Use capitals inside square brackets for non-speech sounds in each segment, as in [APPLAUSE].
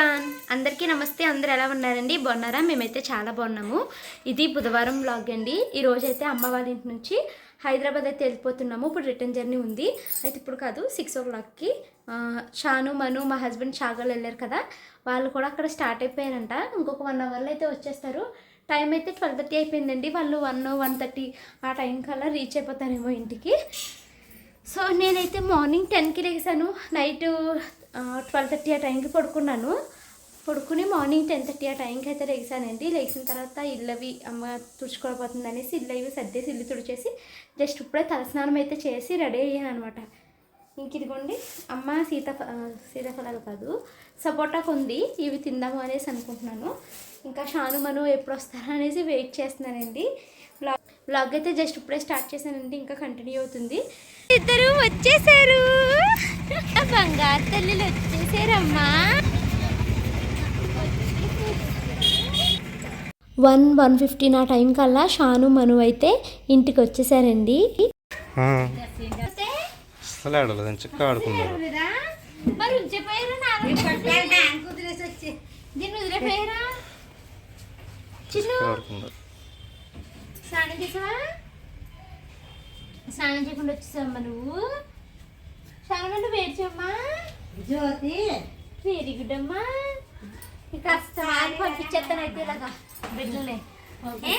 Everyone అందరికీ నమస్తే. అందరు ఎలా ఉన్నారండి? బాగున్నారా? మేమైతే చాలా బాగున్నాము. ఇది బుధవారం బ్లాగ్ అండి. ఈ రోజు అయితే అమ్మ వాళ్ళ ఇంటి నుంచి హైదరాబాద్ అయితే వెళ్ళిపోతున్నాము. ఇప్పుడు రిటర్న్ జర్నీ ఉంది. అయితే ఇప్పుడు కాదు సిక్స్ ఓ క్లాక్కి షాను మను మా హస్బెండ్ షాగల్ వెళ్ళారు కదా. వాళ్ళు కూడా అక్కడ స్టార్ట్ అయిపోయారంట. ఇంకొక వన్ అవర్లో అయితే వచ్చేస్తారు. టైం అయితే ట్వెల్వ్ థర్టీ అయిపోయిందండి. వాళ్ళు వన్ వన్ థర్టీ ఆ టైం కల్లా రీచ్ అయిపోతారేమో ఇంటికి. సో నేనైతే మార్నింగ్ టెన్కి లేసాను. నైట్ ట్వెల్వ్ థర్టీ ఆ టైంకి పడుకున్నాను. పడుకుని మార్నింగ్ టెన్ థర్టీ ఆ టైంకి అయితే లేచానండి. లేచిన తర్వాత ఇల్లు అవి అమ్మ తుడుచుకోబోతుంది అనేసి ఇల్లు అవి సర్దేసి ఇల్లు తుడిచేసి జస్ట్ ఇప్పుడే తలస్నానం అయితే చేసి రెడీ అయ్యాను అనమాట ఇంక ఇదిగోండి అమ్మ సీతాఫ సీతాఫలాలు కాదు సపోటాకు ఉంది ఇవి తిందాము అనేసి అనుకుంటున్నాను. ఇంకా షాను మను ఎప్పుడు వస్తారా అనేసి వెయిట్ చేస్తున్నానండి. బ్లాగ్ బ్లాగ్ అయితే జస్ట్ ఇప్పుడే స్టార్ట్ చేశానండి ఇంకా కంటిన్యూ అవుతుంది. ఇద్దరు వచ్చేసారు. బంగారు తల్లిలు వచ్చేసారమ్మా. వన్ వన్ ఫిఫ్టీన్ ఆ టైం కల్లా షాను మను అయితే ఇంటికి వచ్చేసారండి చక్కగా ఆడుకున్నారు. మరి చిన్ను? స్నానం స్నానం చేయకుండా వచ్చేసావమ్మా నువ్వు? స్నానం అంటే వేరు చేయమ్మా. జ్యోతి. వెరీ గుడ్ అమ్మా. ఇక అస్సలు పంపించేస్తాను అయితే ఇలాగా. బిడ్డలే ఓకే.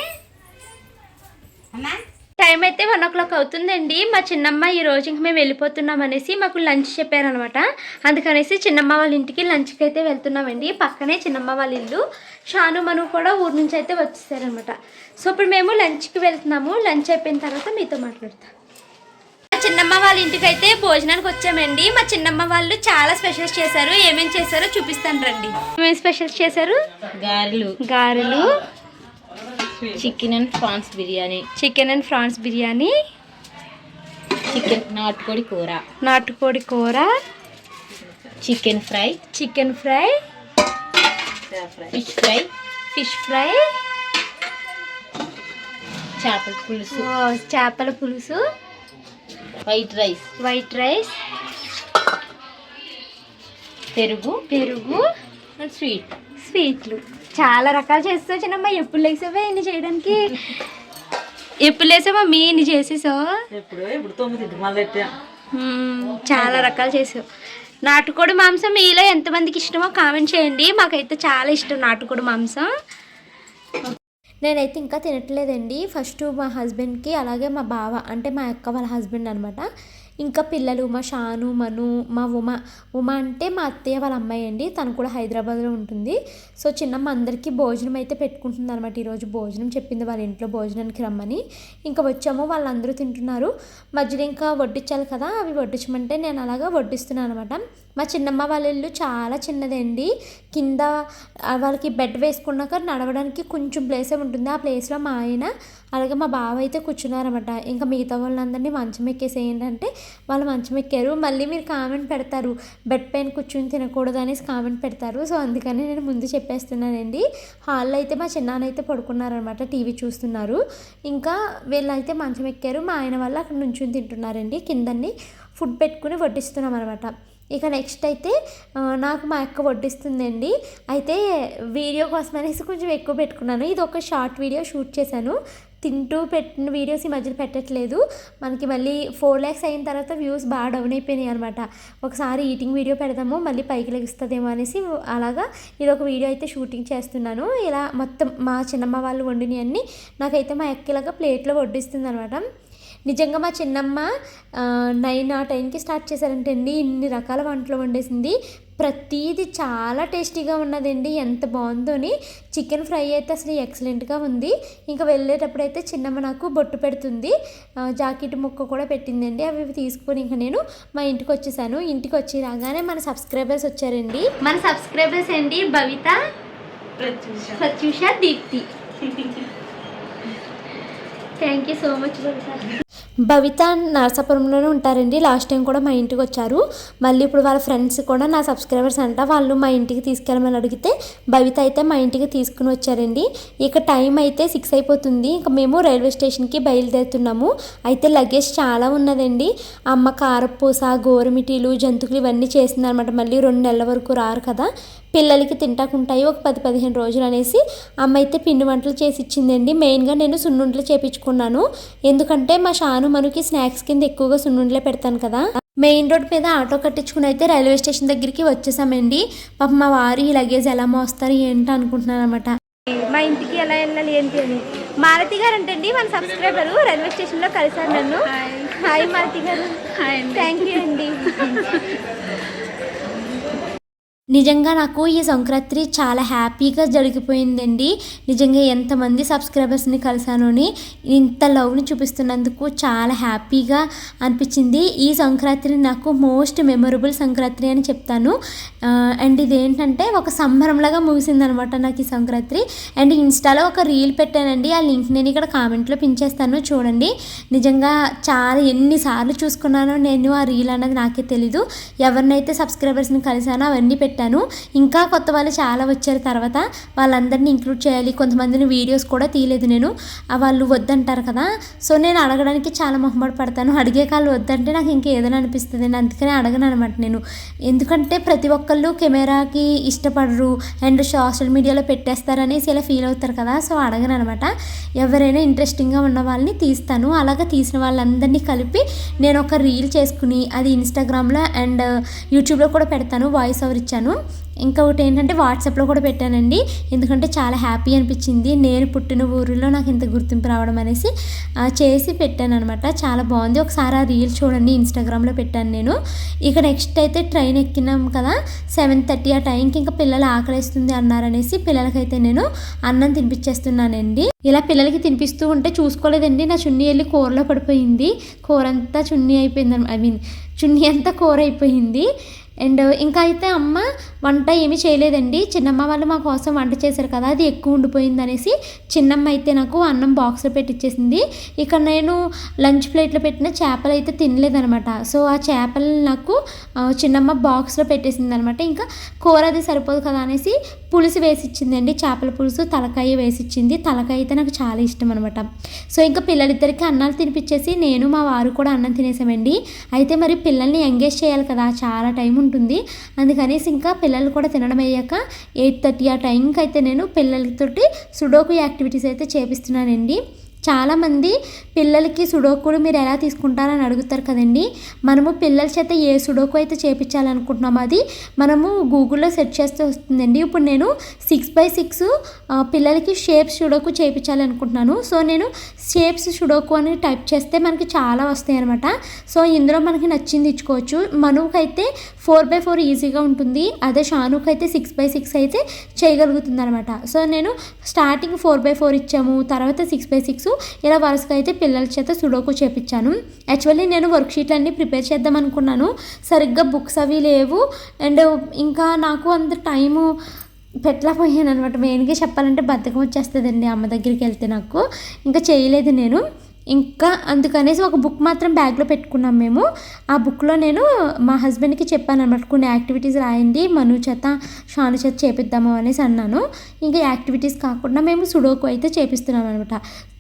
అమ్మా. టైం అయితే వన్ ఓ క్లాక్ అవుతుందండి. మా చిన్నమ్మ ఈ రోజు ఇంక మేము వెళ్ళిపోతున్నాం అనేసి మాకు లంచ్ చెప్పారనమాట. అందుకనేసి చిన్నమ్మ వాళ్ళ ఇంటికి లంచ్కి అయితే వెళ్తున్నామండి. పక్కనే చిన్నమ్మ వాళ్ళ ఇల్లు. షాను మను కూడా ఊరు నుంచి అయితే వచ్చేసారనమాట. సో ఇప్పుడు మేము లంచ్కి వెళ్తున్నాము. లంచ్ అయిపోయిన తర్వాత మీతో మాట్లాడతాం. చిన్నమ్మ వాళ్ళ ఇంటికి అయితే భోజనానికి వచ్చామండి. మా చిన్నమ్మ వాళ్ళు చాలా స్పెషల్స్ చేశారు. ఏమేమి చేశారో చూపిస్తాను రండి. ఏమేమి స్పెషల్స్ చేశారు? గారెలు. గారెలు. Chicken and prawns biryani. Chicken and prawns biryani. Chicken నాటుకోడి కూర. నాటుకోడి కూర. Chicken fry. Chicken fry. Fish fry. Fish fry. చేపల పులుసు. చేపల పులుసు. వైట్ రైస్ వైట్ రైస్ పెరుగు. పెరుగు. అండ్ స్వీట్ స్వీట్లు. చాలా రకాలు చేస్తావు చిన్నమ్మ. ఎప్పుడు లేసావే ఇన్ని చేయడానికి? ఎప్పుడు లేసావా? మీ ఇన్ని చేసేసావు? ఎప్పుడు ఇప్పుడు తొమ్మిది మళ్ళీ మ్మ్, చాలా రకాలు చేసావు. నాటుకోడి మాంసం మీలో ఎంతమందికి ఇష్టమో కామెంట్ చేయండి. మాకైతే చాలా ఇష్టం నాటుకోడి మాంసం. నేనైతే ఇంకా తినట్లేదండి. ఫస్ట్ మా హస్బెండ్కి అలాగే మా బావ అంటే మా అక్క వాళ్ళ హస్బెండ్ అనమాట ఇంకా పిల్లలు మా షాను మను మా ఉమ ఉమ అంటే మా అత్తయ్య వాళ్ళ అమ్మాయి అండి. తను కూడా హైదరాబాద్లో ఉంటుంది. సో చిన్నమ్మ అందరికీ భోజనం అయితే పెట్టుకుంటుంది అనమాట ఈరోజు భోజనం. చెప్పింది వాళ్ళ ఇంట్లో భోజనానికి రమ్మని. ఇంకా వచ్చాము వాళ్ళందరూ తింటున్నారు. మధ్యలో ఇంకా వడ్డించాలి కదా అవి వడ్డించమంటే నేను అలాగా వడ్డిస్తున్నాను అనమాట మా చిన్నమ్మ వాళ్ళ ఇల్లు చాలా చిన్నదండి. కింద వాళ్ళకి బెడ్ వేసుకున్నాక నడవడానికి కొంచెం ప్లేసే ఉంటుంది ఆ ప్లేస్లో మా ఆయన అలాగే మా బావ అయితే కూర్చున్నారన్నమాట. ఇంకా మిగతా వాళ్ళందరినీ మంచం ఎక్కేసేయండి అంటే వాళ్ళు మంచం ఎక్కారు. మళ్ళీ మీరు కామెంట్ పెడతారు. బెడ్ పైన కూర్చుని తినకూడదు అనేసి కామెంట్ పెడతారు. సో అందుకని నేను ముందు చెప్పేస్తున్నానండి. హాల్లో అయితే మా చిన్నాన్న అయితే పడుకున్నారనమాట టీవీ చూస్తున్నారు. ఇంకా వీళ్ళైతే మంచం ఎక్కారు. మా ఆయన వాళ్ళు అక్కడ నుంచుని తింటున్నారండి. కిందన్ని ఫుడ్ పెట్టుకుని వడ్డిస్తున్నాం అనమాట ఇక నెక్స్ట్ అయితే నాకు మా అక్క వడ్డిస్తుందండి. అయితే వీడియో కోసం అనేసి కొంచెం ఎక్కువ పెట్టుకున్నాను. ఇది ఒక షార్ట్ వీడియో షూట్ చేశాను. తింటూ పెట్టిన వీడియోస్ ఈ మధ్యలో పెట్టట్లేదు. మనకి మళ్ళీ ఫోర్ ల్యాక్స్ అయిన తర్వాత వ్యూస్ బాగా డౌన్ అయిపోయినాయి అనమాట ఒకసారి ఈటింగ్ వీడియో పెడదాము మళ్ళీ పైకి లెగుస్తుందేమో అనేసి అలాగా ఇది ఒక వీడియో అయితే షూటింగ్ చేస్తున్నాను. ఇలా మొత్తం మా చిన్నమ్మ వాళ్ళు వండినవి అన్నీ నాకైతే మా అక్క ఇలాగా ప్లేట్లో వడ్డిస్తుంది అనమాట నిజంగా మా చిన్నమ్మ నైన్ ఆ టైంకి స్టార్ట్ చేశారంటే అండి. ఇన్ని రకాల వంటలు వండేసింది. ప్రతీది చాలా టేస్టీగా ఉన్నదండి. ఎంత బాగుందోని చికెన్ ఫ్రై అయితే అసలు ఎక్సలెంట్గా ఉంది. ఇంకా వెళ్ళేటప్పుడు అయితే చిన్నమ్మ నాకు బొట్టు పెడుతుంది. జాకెట్ ముక్క కూడా పెట్టిందండి. అవి తీసుకొని ఇంకా నేను మా ఇంటికి వచ్చేసాను. ఇంటికి వచ్చి రాగానే మన సబ్స్క్రైబర్స్ వచ్చారండి. మన సబ్స్క్రైబర్స్ అండి Bhavitha Pratyusha. Deepthi. Thank you so much Bhavitha Bhavitha నరసాపురంలోనే ఉంటారండి. లాస్ట్ టైం కూడా మా ఇంటికి వచ్చారు. మళ్ళీ ఇప్పుడు వాళ్ళ ఫ్రెండ్స్ కూడా నా సబ్స్క్రైబర్స్ అంట వాళ్ళు మా ఇంటికి తీసుకెళ్ళమని అడిగితే భవిత అయితే మా ఇంటికి తీసుకుని వచ్చారండి. ఇక టైం అయితే సిక్స్ అయిపోతుంది. ఇంకా మేము రైల్వే స్టేషన్కి బయలుదేరుతున్నాము. అయితే లగేజ్ చాలా ఉన్నదండి. అమ్మ కారపూస గోరుమిటీలు జంతుకులు ఇవన్నీ చేసిందనమాట మళ్ళీ రెండు నెలల వరకు రారు కదా. పిల్లలకి తింటాకుంటాయి ఒక పది పదిహేను రోజులు అనేసి అమ్మ అయితే పిండి వంటలు చేసి ఇచ్చిందండి. మెయిన్గా నేను సున్నుండలు చేపించుకున్నాను. ఎందుకంటే మా షాను మనకి స్నాక్స్ కింద ఎక్కువగా సున్నుండలే పెడతాను కదా. మెయిన్ రోడ్ మీద ఆటో కట్టించుకుని అయితే రైల్వే స్టేషన్ దగ్గరికి వచ్చేసామండి. పాప మా వారు ఈ లగేజ్ ఎలా మోస్తారు ఏంటో అనుకుంటున్నాను అనమాట మా ఇంటికి ఎలా వెళ్ళాలి ఏంటి అని. మాలతి గారు అంటండి మన సబ్స్క్రైబర్ రైల్వే స్టేషన్లో కలిసారు నన్ను. హాయ్. మాలతి గారు. థ్యాంక్ యూ అండి. [LAUGHS] నిజంగా నాకు ఈ సంక్రాంతి చాలా హ్యాపీగా జరిగిపోయిందండి. నిజంగా ఎంతమంది సబ్స్క్రైబర్స్ని కలిశాను అని ఇంత లవ్ని చూపిస్తున్నందుకు చాలా హ్యాపీగా అనిపించింది. ఈ సంక్రాంతిని నాకు మోస్ట్ మెమొరబుల్ సంక్రాంతి అని చెప్తాను. అండ్ ఇదేంటంటే ఒక సంబరంలాగా ముగిసిందనమాట నాకు ఈ సంక్రాంతి. అండ్ ఇన్స్టాలో ఒక రీల్ పెట్టానండి. ఆ లింక్ నేను ఇక్కడ కామెంట్లో పించేస్తాను చూడండి. నిజంగా చాలా ఎన్నిసార్లు చూసుకున్నానో నేను ఆ రీల్ అన్నది నాకే తెలీదు. ఎవరినైతే సబ్స్క్రైబర్స్ని కలిసానో అవన్నీ పెట్టాను. ఇంకా కొత్త వాళ్ళు చాలా వచ్చారు తర్వాత. వాళ్ళందరినీ ఇంక్లూడ్ చేయాలి. కొంతమందిని వీడియోస్ కూడా తీయలేదు నేను. వాళ్ళు వద్దంటారు కదా. సో నేను అడగడానికి చాలా మొహమాట పడతాను. అడిగే కాళ్ళు వద్దంటే నాకు ఇంకా ఏదైనా అనిపిస్తుంది. నేను అందుకనే అడగను అనమాట నేను. ఎందుకంటే ప్రతి ఒక్కళ్ళు కెమెరాకి ఇష్టపడరు. అండ్ సోషల్ మీడియాలో పెట్టేస్తారనేసి ఇలా ఫీల్ అవుతారు కదా. సో అడగను అనమాట. ఎవరైనా ఇంట్రెస్టింగ్గా ఉన్న వాళ్ళని తీస్తాను. అలాగా తీసిన వాళ్ళందరినీ కలిపి నేను ఒక రీల్ చేసుకుని అది ఇన్స్టాగ్రామ్లో అండ్ యూట్యూబ్లో కూడా పెడతాను. వాయిస్ ఓవర్ ఇచ్చాను. ఇంకొకటి ఏంటంటే వాట్సాప్లో కూడా పెట్టానండి. ఎందుకంటే చాలా హ్యాపీ అనిపించింది. నేను పుట్టిన ఊరిలో నాకు ఇంత గుర్తింపు రావడం అనేసి చేసి పెట్టాను అనమాట చాలా బాగుంది. ఒకసారి ఆ రీల్ చూడండి. ఇన్స్టాగ్రామ్లో పెట్టాను నేను. ఇక నెక్స్ట్ అయితే ట్రైన్ ఎక్కినాం కదా. సెవెన్ థర్టీ ఆ టైంకి ఇంకా పిల్లలు ఆకలిస్తుంది అన్నారనేసి పిల్లలకైతే నేను అన్నం తినిపించేస్తున్నానండి ఇలా పిల్లలకి తినిపిస్తూ ఉంటే చూసుకోలేదండి. నా చున్నీ వెళ్ళి కూరలో పడిపోయింది. కూర అంతా చున్నీ అయిపోయింది ఐ మీన్ చున్నీ అంతా కూర అయిపోయింది. అండ్ ఇంకా అయితే అమ్మ వంట ఏమీ చేయలేదండి. చిన్నమ్మ వాళ్ళు మా కోసం వంట చేశారు కదా అది ఎక్కువ ఉండిపోయింది అనేసి చిన్నమ్మ అయితే నాకు అన్నం బాక్స్లో పెట్టిచ్చేసింది. ఇక నేను లంచ్ ప్లేట్లో పెట్టిన చేపలు అయితే తినలేదనమాట. సో ఆ చేపలు నాకు చిన్నమ్మ బాక్స్లో పెట్టేసింది అనమాట ఇంకా కూర అది సరిపోదు కదా అనేసి పులుసు వేసి ఇచ్చిందండి చేపల పులుసు తలకాయ వేసి ఇచ్చింది తలకాయ అయితే నాకు చాలా ఇష్టం అనమాట సో ఇంకా పిల్లలిద్దరికీ అన్నాలు తినిపించేసి నేను మా వారు కూడా అన్నం తినేసామండి. అయితే మరి పిల్లల్ని ఎంగేజ్ చేయాలి కదా చాలా టైం ఉంటుంది. అందుకనేసి ఇంకా పిల్లలు కూడా తినడం అయ్యాక ఎయిట్ థర్టీ ఆ టైంకి అయితే నేను పిల్లలతోటి సుడోకు యాక్టివిటీస్ అయితే చేపిస్తున్నానండి. చాలామంది పిల్లలకి సుడోకులు మీరు ఎలా తీసుకుంటారని అడుగుతారు కదండి. మనము పిల్లల చేత ఏ సుడోకు అయితే చేపించాలనుకుంటున్నామో అది మనము గూగుల్లో సెర్చ్ చేస్తే వస్తుందండి. ఇప్పుడు నేను సిక్స్ బై సిక్స్ పిల్లలకి షేప్స్ సుడోకు చేయించాలనుకుంటున్నాను సో నేను షేప్స్ సుడోకు అని టైప్ చేస్తే మనకి చాలా వస్తాయి అనమాట సో ఇందులో మనకి నచ్చింది ఇచ్చుకోవచ్చు. మనువుకైతే ఫోర్ బై ఫోర్ ఈజీగా ఉంటుంది. అదే షానుకు అయితే సిక్స్ బై సిక్స్ అయితే చేయగలుగుతుంది అనమాట సో నేను స్టార్టింగ్ ఫోర్ బై ఫోర్ ఇచ్చాము. తర్వాత సిక్స్ బై సిక్స్ ఇలా వరుసగా అయితే పిల్లల చేత సుడోకు చేపించాను యాక్చువల్లీ నేను వర్క్ అన్నీ ప్రిపేర్ చేద్దాం అనుకున్నాను. సరిగ్గా బుక్స్ అవి లేవు. అండ్ ఇంకా నాకు అంత టైము పెట్టలేకపోయాను అనమాట మెయిన్గా చెప్పాలంటే బద్ధకం వచ్చేస్తుందండి అమ్మ దగ్గరికి వెళ్తే నాకు. ఇంకా చేయలేదు నేను. ఇంకా అందుకనేసి ఒక బుక్ మాత్రం బ్యాగ్లో పెట్టుకున్నాం మేము. ఆ బుక్లో నేను మా హస్బెండ్కి చెప్పాను అనమాట కొన్ని యాక్టివిటీస్ రాయండి మను చేత షాను చేత చేపిద్దాము అనేసి అన్నాను. ఇంకా యాక్టివిటీస్ కాకుండా మేము సుడోకు అయితే చేపిస్తున్నాం అనమాట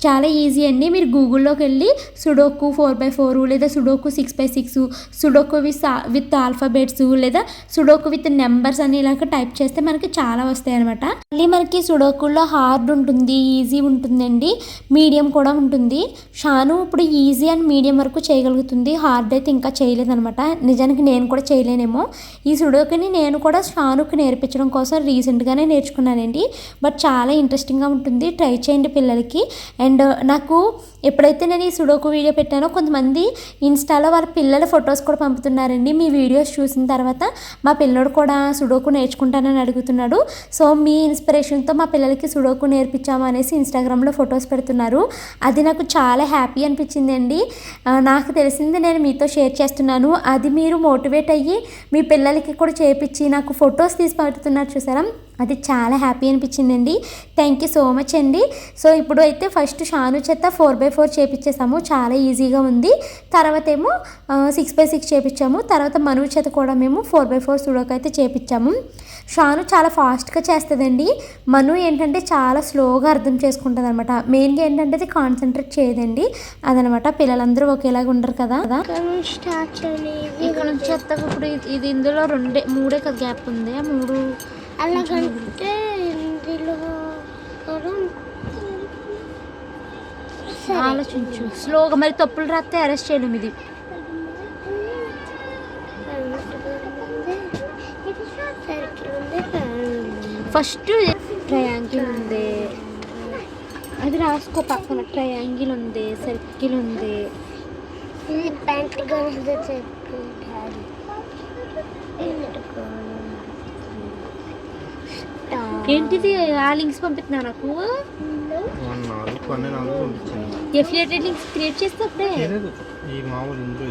చాలా ఈజీ అండి మీరు గూగుల్లోకి వెళ్ళి సుడోకు ఫోర్ బై ఫోర్ లేదా sudoku six by six sudoku with with alphabets లేదా సుడోకు విత్ నెంబర్స్ అని ఇలాగ టైప్ చేస్తే మనకి చాలా వస్తాయి అనమాట మళ్ళీ మనకి సుడోకుల్లో హార్డ్ ఉంటుంది ఈజీ ఉంటుందండి మీడియం కూడా ఉంటుంది. షాను ఇప్పుడు ఈజీ అండ్ మీడియం వరకు చేయగలుగుతుంది. హార్డ్ అయితే ఇంకా చేయలేదనమాట నిజానికి నేను కూడా చేయలేనేమో. ఈ సుడోకుని నేను కూడా షానుకి నేర్పించడం కోసం రీసెంట్గానే నేర్చుకున్నానండి. బట్ చాలా ఇంట్రెస్టింగ్గా ఉంటుంది. ట్రై చేయండి పిల్లలకి. అండ్ నాకు ఎప్పుడైతే నేను ఈ సుడోకు వీడియో పెట్టానో కొంతమంది ఇన్స్టాలో వాళ్ళ పిల్లల ఫొటోస్ కూడా పంపుతున్నారండి. మీ వీడియోస్ చూసిన తర్వాత మా పిల్లోడు కూడా సుడోకు నేర్చుకుంటానని అడుగుతున్నాడు. సో మీ ఇన్స్పిరేషన్తో మా పిల్లలకి సుడోకు నేర్పించాము అనేసి ఇన్స్టాగ్రామ్లో ఫొటోస్ పెడుతున్నారు. అది నాకు చాలా హ్యాపీ అనిపించింది అండి నాకు తెలిసింది నేను మీతో షేర్ చేస్తున్నాను. అది మీరు మోటివేట్ అయ్యి మీ పిల్లలకి కూడా చేపించి నాకు ఫొటోస్ తీసి పెడుతున్నారు చూసారా? అది చాలా హ్యాపీ అనిపించిందండి. థ్యాంక్ యూ సో మచ్ అండి. సో ఇప్పుడు అయితే ఫస్ట్ షాను చేత ఫోర్ బై ఫోర్ చేపించేసాము చాలా ఈజీగా ఉంది. తర్వాత ఏమో సిక్స్ బై సిక్స్ చేపించాము తర్వాత మనువు చేత కూడా మేము ఫోర్ బై ఫోర్ సుడోకు అయితే చేపించాము షాను చాలా ఫాస్ట్గా చేస్తుందండి. మను ఏంటంటే చాలా స్లోగా అర్థం చేసుకుంటుంది అనమాట మెయిన్గా ఏంటంటే అది కాన్సన్ట్రేట్ చేయదండి. అదనమాట పిల్లలందరూ ఒకేలాగా ఉండరు కదా. ఇక్కడ నుంచి చెత్త ఇప్పుడు ఇది- ఇది ఇందులో రెండే మూడే కదా గ్యాప్ ఉంది. ఆ మూడు అలాగంటే ఇందులో ఆలోచించు. స్లోగా మరి తప్పులు రాస్తే అరెస్ట్ చేయలేము ఇది ఫస్ట్ ట్రయాంగిల్ ఉంది. అది రాసుకో పక్కన. ట్రయాంగిల్ ఉంది సర్కిల్ ఉంది. ఇది ప్యాంట్ గణేదో ఏంటిది? ఆ లింక్స్ పంపిస్తున్నా నాకు? ఎఫిలియేటెడ్ లింక్స్ క్రియేట్ చేస్తే చేయలేదు ఈ మామూలు ఇందులో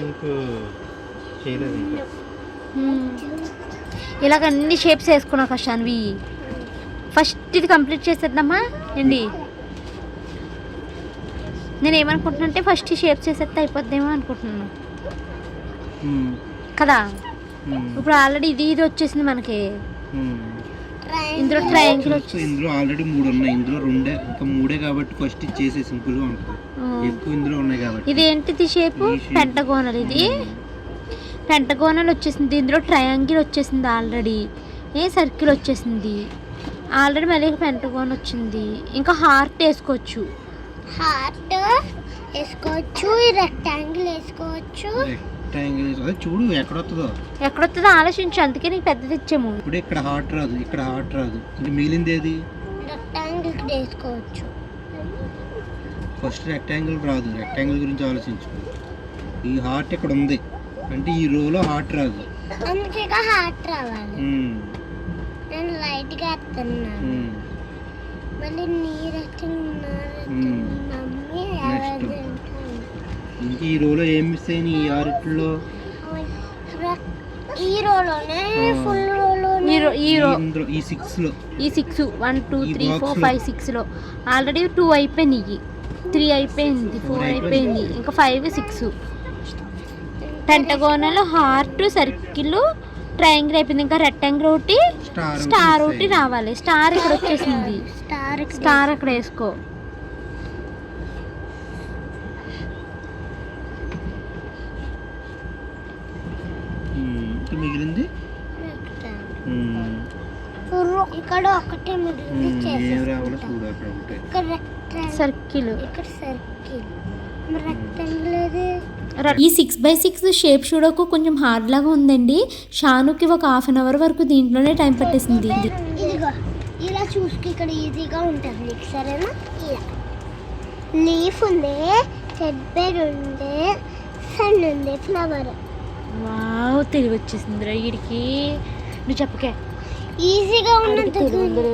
లింక్ చేయలేదు ఇంకా ఇలాగ అన్ని షేప్స్ వేసుకున్నా ఫస్ట్ అన్వి. ఫస్ట్ ఇది కంప్లీట్ చేసేద్దామా? ఏంటి? నేను ఏమనుకుంటున్నా అంటే ఫస్ట్ షేప్స్ చేసేస్తే అయిపోద్దేమో అనుకుంటున్నాను. కదా? ఇప్పుడు ఆల్రెడీ ఇది ఇది వచ్చేసింది మనకి. ఇందులో ట్రయాంగిల్ చూస్తే ఇందులో ఆల్రెడీ మూడు ఉన్నాయి. ఇందులో రెండే ఇంకా మూడే కాబట్టి ఫస్ట్ ఇచ్చేసి సింపుల్గా ఉంటుంది. ఎక్కువ ఇందులో ఉన్నాయి కాబట్టి. ఇది ఏంటిది షేప్. పెంటగోనల్ ఇది. పెంటగోనల్ వచ్చేసింది. ఇందులో ట్రయాంగిల్ వచ్చేసింది ఆల్రెడీ ఏ సర్కిల్ వచ్చేసింది? ఆల్రెడీ మళ్ళీ పెంటగోన్ వచ్చింది. ఇంకా హార్ట్ వేసుకోవచ్చు. హార్ట్ వేసుకోవచ్చు రెక్టాంగిల్ వేసుకోవచ్చు. రెక్టాంగిల్ అదే చూడు ఎక్కడ వస్తుందో ఎక్కడ వస్తుందో ఆలోచించు అందుకే నీకు పెద్దది ఇచ్చాము ఇప్పుడు ఇక్కడ హార్ట్ రాదు ఇక్కడ హార్ట్ రాదు. ఇంకా మిగిలింది ఏది? రెక్టాంగిల్ వేసుకోవచ్చు. ఫస్ట్ రెక్టాంగిల్ రాదు రెక్టాంగిల్ గురించి ఆలోచించు. ఈ హార్ట్ ఇక్కడ ఉంది. అంటే ఈ రోలో హార్ట్ రాదు. అందుకే హార్ట్ రావాలి. నేను లైట్గా. మళ్ళీ మ్మ్. Mummy Next. ఎవరిది? ఇంక ఈ రోలో ఏం మిస్ అయినాయి ఈ ఆరిట్లో? ఈ రోలోనే. ఫుల్ రోలోనే ఈ రో సిక్స్లో. ఈ సిక్స్ వన్ టూ త్రీ ఫోర్లో. ఫైవ్ సిక్స్లో ఆల్రెడీ టూ అయిపోయినాయి. త్రీ అయిపోయింది ఫోర్ అయిపోయింది. ఇంకా ఫైవ్ సిక్స్ పెంటగోనలో హార్ట్ సర్కిల్ ట్రయాంగిల్ అయిపోయింది. ఇంకా రెక్టాంగిల్ ఒకటి స్టార్ స్టార్ ఒకటి రావాలి. స్టార్ ఇక్కడ [LAUGHS] వచ్చేసింది? స్టార్ స్టార్ అక్కడ వేసుకో. ఇంకా మిగిలింది? ఇక్కడ ఒకటే మిగిలింది ఏం రావాలో. చూడు అక్కడ ఒకటే. సర్కిల్. ఇక్కడ సర్కిల్. ఈ సిక్స్ బై సిక్స్ షేప్ చూడకు కొంచెం హార్డ్ లాగా ఉందండి. షానుకి ఒక హాఫ్ అన్ అవర్ వరకు దీంట్లోనే టైం పట్టేసింది. ఇలా చూసుకు ఇక్కడ ఈజీగా ఉంటుంది సరేనా? ఇలా. లీఫ్ ఉంది రెడ్ బెడ్ ఉంది సన్ ఉంది ఫ్లవర్. వావ్ తెలివి వచ్చేసింది రా వీడికి నువ్వు చెప్పకే. ఈజీగా ఉన్న దగ్గర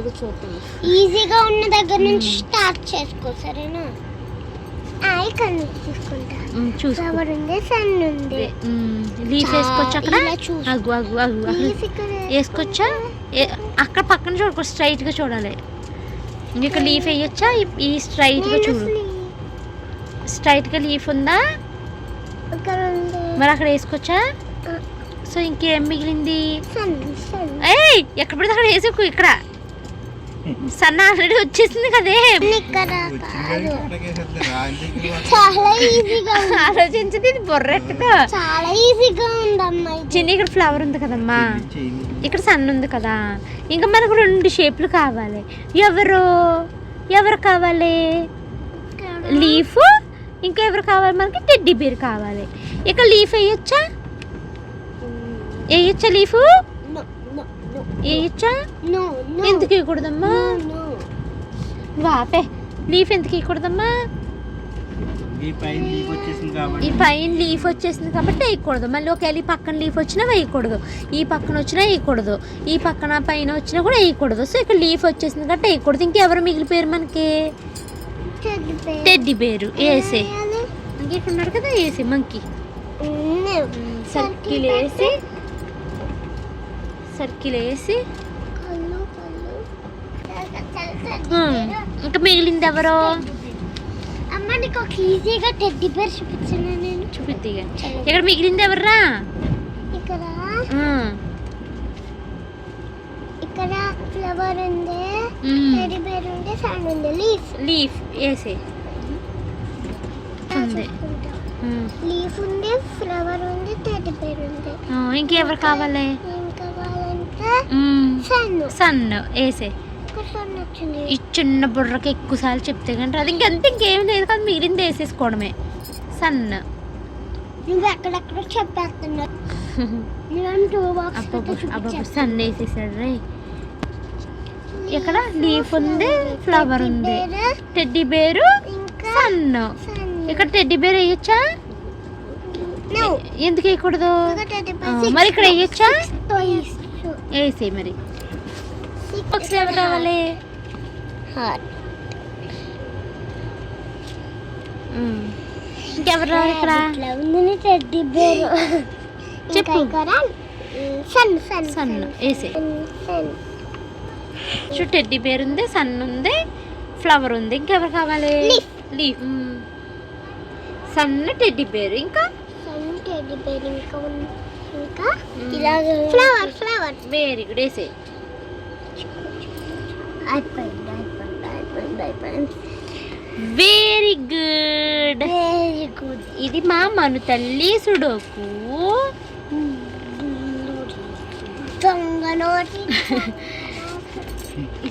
ఈజీగా ఉన్న దగ్గర నుంచి స్టార్ట్ చేసుకో సరేనా? ఐ కన్ను తీసుకుంటా ఉమ్, చూసుకో. ఫ్లవర్ ఉంది సన్ ఉంది లీఫ్ వేసుకోవచ్చు అక్కడ. అగు అగు అగు వేసుకోవచ్చా? ఏ- అక్కడ పక్కన చూడకు స్ట్రైట్గా చూడాలి. ఇక్కడ లీఫ్ వేయొచ్చా? ఈ- ఈ స్ట్రైట్గా నేను చూడు. అసలు స్ట్రైట్గా లీఫ్ ఉంది మరి అక్కడ వేసుకోవచ్చా? సో ఇంకేం మిగిలింది? ఏయ్! ఎక్కడ పడితే అక్కడ వేసుకో ఇక్కడ. సన్న ఆల్రెడీ వచ్చేసింది కదే ఆలోచించింది ఇది బొర్రెట్టుకో. చాలా ఈజీగా ఉందమ్మా చిన్న ఇక్కడ ఫ్లవర్ ఉంది కదమ్మా. ఇక్కడ సన్ ఉంది కదా. ఇంకా మనకు రెండు షేప్లు కావాలి. ఎవరు? ఎవరు కావాలి? లీఫ్ ఇంకా ఎవరు కావాలి మనకి? టెడ్డీ బీర్ కావాలి. ఇక లీఫ్ వేయొచ్చా? వేయొచ్చా leaf? No no no. వేయొచ్చా? No no. ఎందుకు నువ్వు ఆపే లీఫ్ ఎందుకు వేయకూడదమ్మా? ఈ పైన లీవ్ వచ్చేసింది ఈ కాబట్టి పైన లీఫ్ వచ్చేసింది కాబట్టి వేయకూడదు. మళ్ళీ ఒకవేళ ఈ పక్కన లీఫ్ వచ్చినా వేయకూడదు. ఈ పక్కన వచ్చినా వేయకూడదు. ఈ పక్కన పైన వచ్చినా కూడా వేయకూడదు. సో ఇక్కడ లీఫ్ వచ్చేసింది కాబట్టి వేయకూడదు. ఇంకెవరు మిగిలిపోయారు మనకి? టెడ్డీ బేర్ బేరు వేసే ఉన్నాడు కదా వేసి మంకీ. సర్కిల్ వేసి సర్కిల్ వేసి ఇంకా మిగిలింది ఎవరో? అమ్మ నీకు ఒక ఈజీగా టెడ్డీ బేర్ చూపించాను నేను? చూపిద్ది ఇక. ఇక్కడ మిగిలింది ఎవర్రా? ఇక్కడ? ఇక్కడ ఫ్లవర్ ఉంది. టెడ్డీ బేర్ ఉంది సన్ ఉంది లీఫ్. లీఫ్ వేసే ఉంది. లీఫ్ ఉంది ఫ్లవర్ ఉంది టెడ్డీ బేర్ ఉంది ఇంకెవరు కావాలి? సన్ను. సన్ వేసే సన్ను ఈ చిన్న బుర్రకి ఎక్కువసార్లు చెప్తే కంటే అది ఇంకంతే ఇంకేం లేదు కదా మిగిలింది వేసేసుకోవడమే. సన్ నువ్వు ఎక్కడెక్కడ చెప్పేస్తున్నావు నేను [LAUGHS] టూ బాక్స్ అబ్బబ్బ అబ్బబ్బ సన్ వేసేసాడు రే ఇక్కడ లీఫ్ ఉంది ఫ్లవర్ ఉంది. Teddy bear sun. ఇక్కడ టెడ్డీ బేర్ వేయచ్చా. ఎందుకు వేయకూడదు? మరి ఇక్కడ వేయచ్చా. వేసే మరి. బాక్స్ ఎవరు రావాలి. ఇంకెవరు ఇక్కడ? టెడ్డీ బేర్ చెప్పు. సన్ సన్ సన్ వేసే టెడ్డీ బేర్ ఉంది సన్ ఉంది ఫ్లవర్ ఉంది. ఇంకెవరు కావాలి. లీఫ్ సన్ టెడ్డీ బేర్ ఇంకా? సన్ టెడ్డీ బేర్ ఇంకా ఇంకా? ఇలాగ ఫ్లవర్ ఫ్లవర్ వెరీ గుడ్ వేసే అయిపోయింది అయిపోయింది అయిపోయింది అయిపోయింది. వెరీ గుడ్ వెరీ గుడ్ ఇది మా మను తల్లి సుడోకు.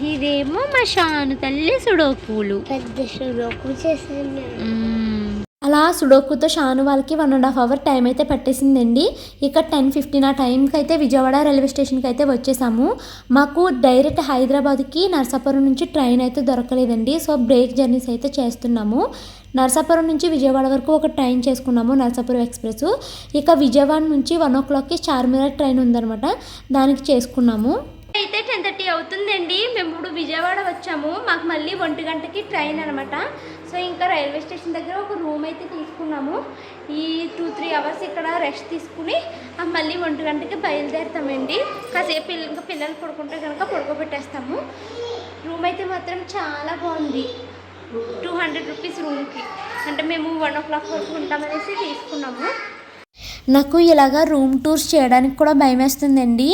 ఇదేమో మా షాను తల్లి సుడోకులు పెద్ద సులోకు చేసాను అలా సుడోకుతో షాను వాళ్ళకి one and half hour time అయితే పట్టేసిందండి. ఇక టెన్ ఫిఫ్టీన్ ఆ టైంకి అయితే విజయవాడ రైల్వే స్టేషన్కి అయితే వచ్చేసాము. మాకు డైరెక్ట్ హైదరాబాద్కి నర్సాపురం నుంచి ట్రైన్ అయితే దొరకలేదండి. సో బ్రేక్ జర్నీస్ అయితే చేస్తున్నాము. నర్సాపురం నుంచి విజయవాడ వరకు ఒక ట్రైన్ చేసుకున్నాము నర్సాపురం ఎక్స్ప్రెస్ ఇక విజయవాడ నుంచి వన్ ఓ క్లాక్కి చార్మినార్ ట్రైన్ ఉందన్నమాట. దానికి చేసుకున్నాము. అయితే టెన్ థర్టీ అవుతుందండి. మేము ఇప్పుడు విజయవాడ వచ్చాము. మాకు మళ్ళీ ఒంటి గంటకి ట్రైన్ అనమాట సో ఇంకా రైల్వే స్టేషన్ దగ్గర ఒక రూమ్ అయితే తీసుకున్నాము. ఈ టూ త్రీ అవర్స్ ఇక్కడ రెస్ట్ తీసుకుని మళ్ళీ ఒంటి గంటకి బయలుదేరుతామండి. కాసేపు పిల్ల- ఇంకా పిల్లలు పడుకుంటే కనుక పడుకోబెట్టేస్తాము. రూమ్ అయితే మాత్రం చాలా బాగుంది. టూ హండ్రెడ్ రూపీస్ రూమ్కి. అంటే మేము వన్ ఓ క్లాక్ వరకు ఉంటామనేసి తీసుకున్నాము. నాకు ఇలాగ రూమ్ టూర్స్ చేయడానికి కూడా భయం వేస్తుందండి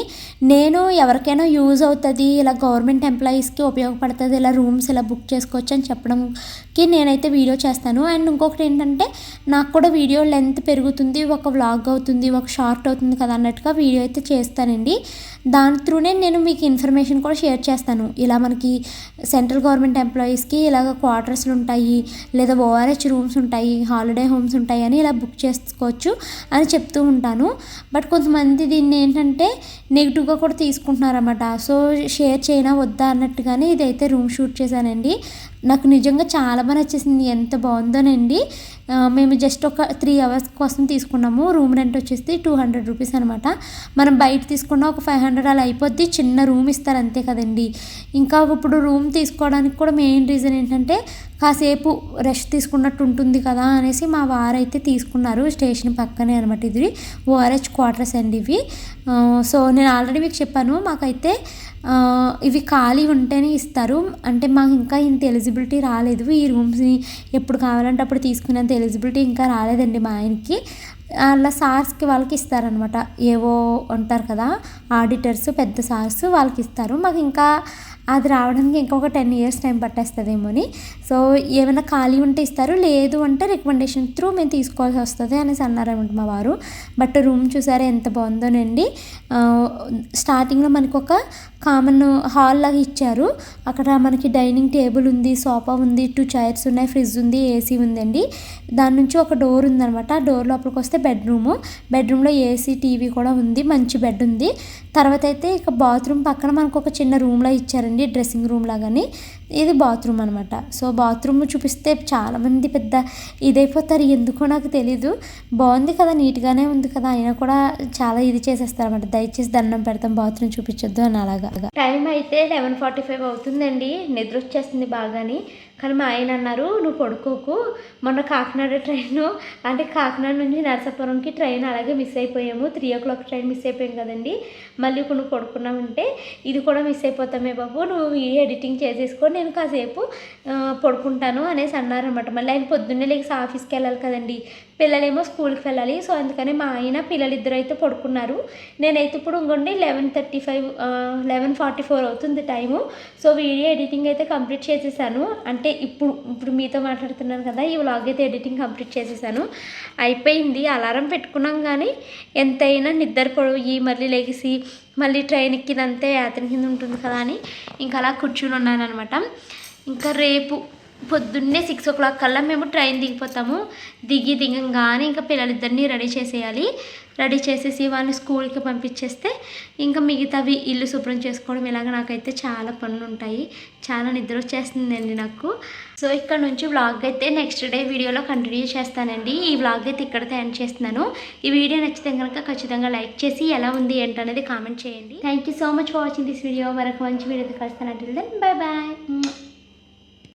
నేను ఎవరికైనా యూజ్ అవుతుంది ఇలా గవర్నమెంట్ ఎంప్లాయీస్కి ఉపయోగపడుతుంది ఇలా రూమ్స్ ఇలా బుక్ చేసుకోవచ్చు అని చెప్పడంకి నేనైతే వీడియో చేస్తాను. అండ్ ఇంకొకటి ఏంటంటే నాకు కూడా వీడియో లెంత్ పెరుగుతుంది ఒక వ్లాగ్ అవుతుంది ఒక షార్ట్ అవుతుంది కదా అన్నట్టుగా వీడియో అయితే చేస్తానండి. దాని త్రూనే నేను మీకు ఇన్ఫర్మేషన్ కూడా షేర్ చేస్తాను. ఇలా మనకి సెంట్రల్ గవర్నమెంట్ ఎంప్లాయీస్కి ఇలాగ క్వార్టర్స్లు ఉంటాయి లేదా ఓఆర్హెచ్ రూమ్స్ ఉంటాయి హాలిడే హోమ్స్ ఉంటాయి అని ఇలా బుక్ చేసుకోవచ్చు అని చెప్తూ ఉంటాను. బట్ కొంతమంది దీన్ని ఏంటంటే నెగిటివ్గా కూడా తీసుకుంటున్నారన్నమాట. సో షేర్ చేయనా వద్దా అన్నట్టుగానే ఇదైతే రూమ్ షూట్ చేశానండి. నాకు నిజంగా చాలా బాగా నచ్చేసింది. ఎంత బాగుందోనండి. మేము జస్ట్ ఒక త్రీ అవర్స్ కోసం తీసుకున్నాము. రూమ్ రెంట్ వచ్చేసి టూ హండ్రెడ్ రూపీస్ అనమాట మనం బయట తీసుకున్న ఒక ఫైవ్ హండ్రెడ్ అలా అయిపోద్ది. చిన్న రూమ్ ఇస్తారు అంతే కదండి. ఇంకా ఇప్పుడు రూమ్ తీసుకోవడానికి కూడా మెయిన్ రీజన్ ఏంటంటే కాసేపు రెస్ట్ తీసుకున్నట్టు ఉంటుంది కదా అనేసి మా వారైతే తీసుకున్నారు స్టేషన్ పక్కనే అనమాట ఇది. ఓఆర్హెచ్ క్వార్టర్స్ అండి ఇవి. సో నేను ఆల్రెడీ మీకు చెప్పాను మాకైతే ఇవి ఖాళీ ఉంటేనే ఇస్తారు. అంటే మాకు ఇంకా ఇంత ఎలిజిబిలిటీ రాలేదు. ఈ రూమ్స్ని ఎప్పుడు కావాలంటే అప్పుడు తీసుకునేంత ఎలిజిబిలిటీ ఇంకా రాలేదండి మా ఆయనకి. అలా సార్స్కి వాళ్ళకి ఇస్తారనమాట ఏవో ఉంటారు కదా ఆడిటర్స్ పెద్ద సార్స్ వాళ్ళకి ఇస్తారు. మాకు ఇంకా అది రావడానికి ఇంకొక టెన్ ఇయర్స్ టైం పట్టేస్తుందేమో అని సో ఏమైనా ఖాళీ ఉంటే ఇస్తారు లేదు అంటే రికమెండేషన్ త్రూ మేము తీసుకోవాల్సి వస్తుంది అనేసి అన్నారనమాట మా వారు. బట్ రూమ్ చూసారా ఎంత బాగుందోనండి. స్టార్టింగ్లో మనకు ఒక కామన్ హాల్ లాగా ఇచ్చారు. అక్కడ మనకి డైనింగ్ టేబుల్ ఉంది సోఫా ఉంది టూ చైర్స్ ఉన్నాయి ఫ్రిడ్జ్ ఉంది ఏసీ ఉందండి. దాని నుంచి ఒక డోర్ ఉందనమాట ఆ డోర్ లోపలికి వస్తే బెడ్రూము. బెడ్రూమ్లో ఏసీ టీవీ కూడా ఉంది మంచి బెడ్ ఉంది. తర్వాత అయితే ఇక బాత్రూమ్ పక్కన మనకు ఒక చిన్న రూమ్లా ఇచ్చారండి డ్రెస్సింగ్ రూమ్ లాగాని. ఇది బాత్రూమ్ అనమాట సో బాత్రూమ్ చూపిస్తే చాలామంది పెద్ద ఇదైపోతారు. ఎందుకో నాకు తెలీదు. బాగుంది కదా నీట్గానే ఉంది కదా. అయినా కూడా చాలా ఇది చేసేస్తారన్నమాట. దయచేసి దండం పెడతాం బాత్రూమ్ చూపించొద్దు అని అలాగా. టైం అయితే లెవెన్ ఫార్టీ ఫైవ్ అవుతుందండి. నిద్ర వచ్చేస్తుంది బాగాని. కానీ మా ఆయన అన్నారు నువ్వు పడుకోకు. మొన్న కాకినాడ ట్రైన్ అంటే కాకినాడ నుంచి నరసాపురంకి ట్రైన్ అలాగే మిస్ అయిపోయాము. Three o'clock train miss అయిపోయాం కదండి. మళ్ళీ ఇప్పుడు నువ్వు పడుకున్నావంటే ఇది కూడా మిస్ అయిపోతామే బాబు. నువ్వు వీడియో ఎడిటింగ్ చేసేసుకొని నేను కాసేపు పడుకుంటాను అనేసి అన్నారనమాట మళ్ళీ ఆయన పొద్దున్నే లేక ఆఫీస్కి వెళ్ళాలి కదండి. పిల్లలేమో స్కూల్కి వెళ్ళాలి. సో అందుకని మా ఆయన పిల్లలిద్దరు అయితే పడుకున్నారు. నేనైతే ఇప్పుడు ఇంకోండి eleven thirty five eleven forty four అవుతుంది టైము. సో వీడియో ఎడిటింగ్ అయితే కంప్లీట్ చేసేసాను. అంటే ఇప్పుడు ఇప్పుడు మీతో మాట్లాడుతున్నాను కదా ఈ వ్లాగ్ అయితే ఎడిటింగ్ కంప్లీట్ చేసేసాను. అయిపోయింది. అలారం పెట్టుకున్నాం కానీ ఎంతైనా నిద్ర నిద్రపోయి మళ్ళీ లెగిసి మళ్ళీ ట్రైన్ ఎక్కినంతే యాత్ర కింద ఉంటుంది కదా అని ఇంకా అలా కూర్చుని ఉన్నాను అనమాట ఇంకా రేపు పొద్దున్నే సిక్స్ ఓ క్లాక్ కల్లా మేము ట్రైన్ దిగిపోతాము. దిగి దిగంగానే ఇంకా పిల్లలిద్దరిని రెడీ చేసేయాలి. రెడీ చేసేసి వాళ్ళని స్కూల్కి పంపించేస్తే ఇంకా మిగతావి ఇల్లు శుభ్రం చేసుకోవడం ఇలాగ నాకైతే చాలా పనులు ఉంటాయి. చాలా నిద్ర వచ్చేస్తుందండి నాకు. సో ఇక్కడ నుంచి వ్లాగ్ అయితే నెక్స్ట్ డే వీడియోలో కంటిన్యూ చేస్తానండి. ఈ వ్లాగ్ అయితే ఇక్కడితో ఎండ్ చేస్తున్నాను. ఈ వీడియో నచ్చితే కనుక ఖచ్చితంగా లైక్ చేసి ఎలా ఉంది ఏంటనేది కామెంట్ చేయండి. Thank you so much for watching this video మరొక మంచి వీడియోతో కలుస్తానంటే దెన్ బాయ్ బాయ్